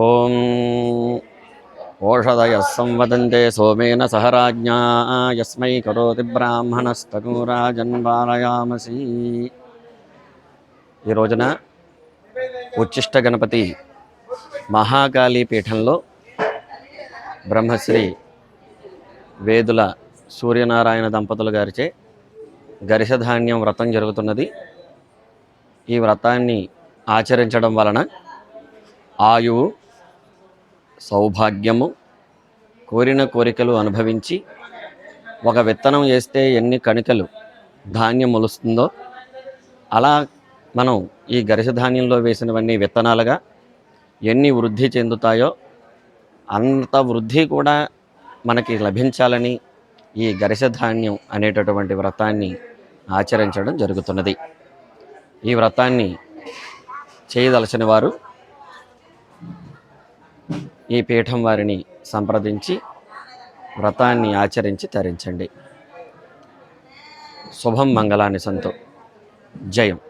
ఓం ఓషధయ సంవదంతే సోమేన సహరాజ్ఞా యస్మై కరోతి బ్రాహ్మణస్తనూరాజన్ పాలయామసి ఈ రోజున ఉచ్చిష్ట గణపతి మహాకాళీ పీఠంలో బ్రహ్మశ్రీ వేదుల సూర్యనారాయణ దంపతులు గారిచే గరిషధాన్యం వ్రతం జరుగుతున్నది. ఈ వ్రతాన్ని ఆచరించడం వలన ఆయువు సౌభాగ్యము కోరిన కోరికలు అనుభవించి ఒక విత్తనం వేస్తే ఎన్ని కణికలు ధాన్యం మొలుస్తుందో అలా మనం ఈ గరిసధాన్యంలో వేసినవన్నీ విత్తనాలుగా ఎన్ని వృద్ధి చెందుతాయో అంత వృద్ధి కూడా మనకి లభించాలని ఈ గరిసధాన్యం అనేటటువంటి వ్రతాన్ని ఆచరించడం జరుగుతున్నది. ఈ వ్రతాన్ని చేయదలసిన వారు ఈ పీఠం వారిని సంప్రదించి వ్రతాన్ని ఆచరించి తరించండి. శుభం మంగళాన్ని సంతో. జయం.